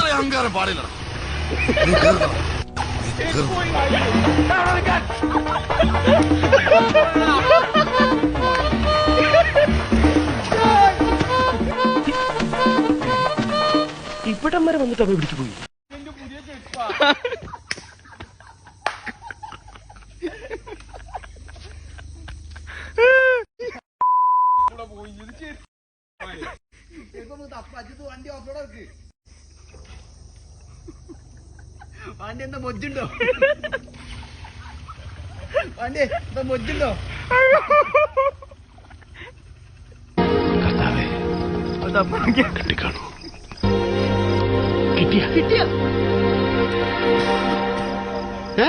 ഇത്ര അഹങ്കാരം പാടില്ല ഇവിടം വരെ വന്നിട്ട് അവ പിടിച്ചു പോയി. വണ്ടി എന്താ മൊജ്ജുണ്ടോ? വണ്ടി എന്താ മൊജ്ജുണ്ടോ? കിട്ടിക്കാണു കിട്ടിയ? കിട്ടിയ. ഏ?